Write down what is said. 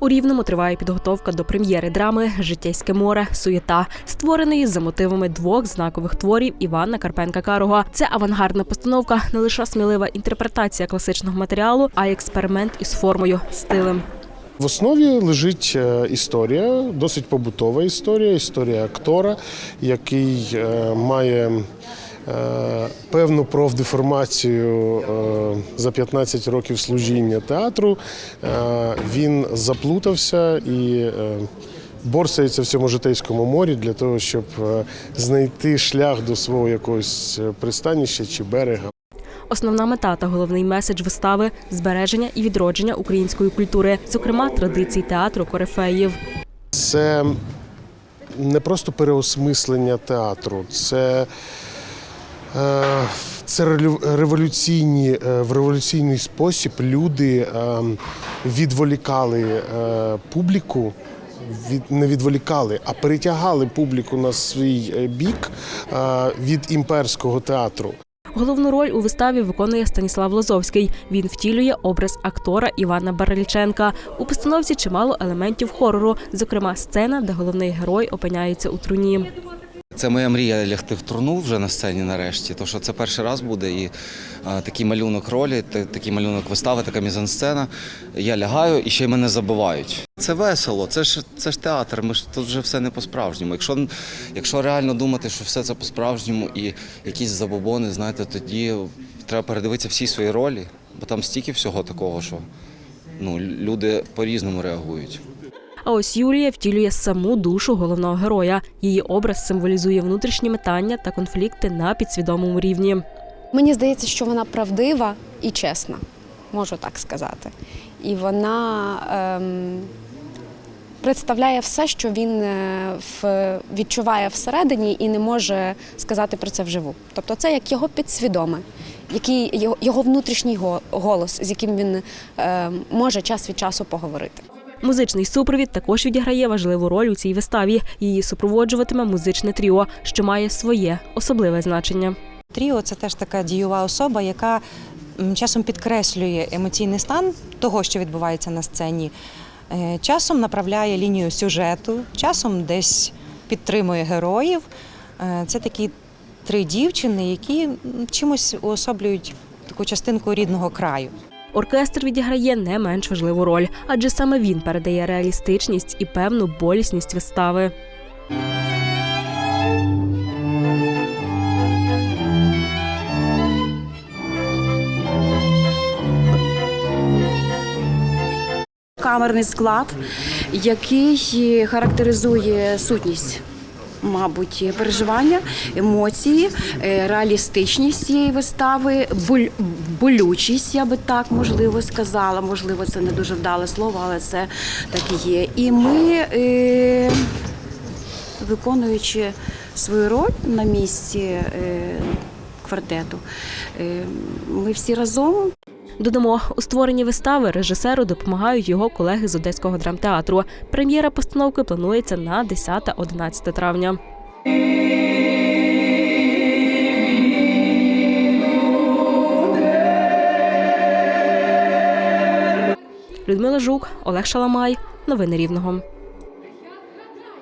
У Рівному триває підготовка до прем'єри драми Життєйське море суєта, створеної за мотивами двох знакових творів Івана Карпенка Карого. Це авангардна постановка, не лише смілива інтерпретація класичного матеріалу, а й експеримент із формою, стилем. В основі лежить е, історія, досить побутова історія, історія актора, який е, має е, певну профдеформацію за 15 років служіння театру. Він заплутався і борсається в цьому житейському морі для того, щоб знайти шлях до свого якогось пристанища чи берега. Основна мета та головний меседж вистави збереження і відродження української культури, зокрема традицій театру корифеїв. Це не просто переосмислення театру, це, е, це революційні, е, в революційний спосіб люди е, відволікали публіку. Від не відволікали, а перетягали публіку на свій бік від імперського театру. Головну роль у виставі виконує Станіслав Лозовський. Він втілює образ актора Івана Барельченка. У постановці чимало елементів хорору, зокрема сцена, де головний герой опиняється у труні. Це моя мрія лягти в труну вже на сцені нарешті. То що це перший раз буде, і а, такий малюнок ролі, та- такий малюнок вистави, така мізансцена. Я лягаю і ще й мене забувають. Це весело, це ж це ж театр. Ми ж тут вже все не по-справжньому. Якщо, якщо реально думати, що все це по-справжньому і якісь забобони, знаєте, тоді треба передивитися всі свої ролі, бо там стільки всього такого, що ну, люди по-різному реагують. А ось Юлія втілює саму душу головного героя. Її образ символізує внутрішні метання та конфлікти на підсвідомому рівні. Мені здається, що вона правдива і чесна, можу так сказати. І вона ем, представляє все, що він е, в, відчуває всередині і не може сказати про це вживу. Тобто це як його підсвідоме, який, його, внутрішній го- голос, з яким він е, може час від часу поговорити. Музичний супровід також відіграє важливу роль у цій виставі. Її супроводжуватиме музичне тріо, що має своє особливе значення. Тріо це теж така дієва особа, яка часом підкреслює емоційний стан того, що відбувається на сцені. Е, Часом направляє лінію сюжету, часом десь підтримує героїв. Е, Це такі три дівчини, які чимось уособлюють таку частинку рідного краю. Оркестр відіграє не менш важливу роль, адже саме він передає реалістичність і певну болісність вистави. камерний склад, який характеризує сутність. Мабуть, переживання, емоції, е, реалістичність цієї вистави, болючість, я би так можливо сказала. Можливо, це не дуже вдале слово, але це так і є. І ми, е, виконуючи свою роль на місці е, квартету, ми всі разом Додамо, у створенні вистави режисеру допомагають його колеги з Одеського драмтеатру. Прем'єра постановки планується на 10-11 травня. Людмила Жук, Олег Шаламай. Новини Рівного.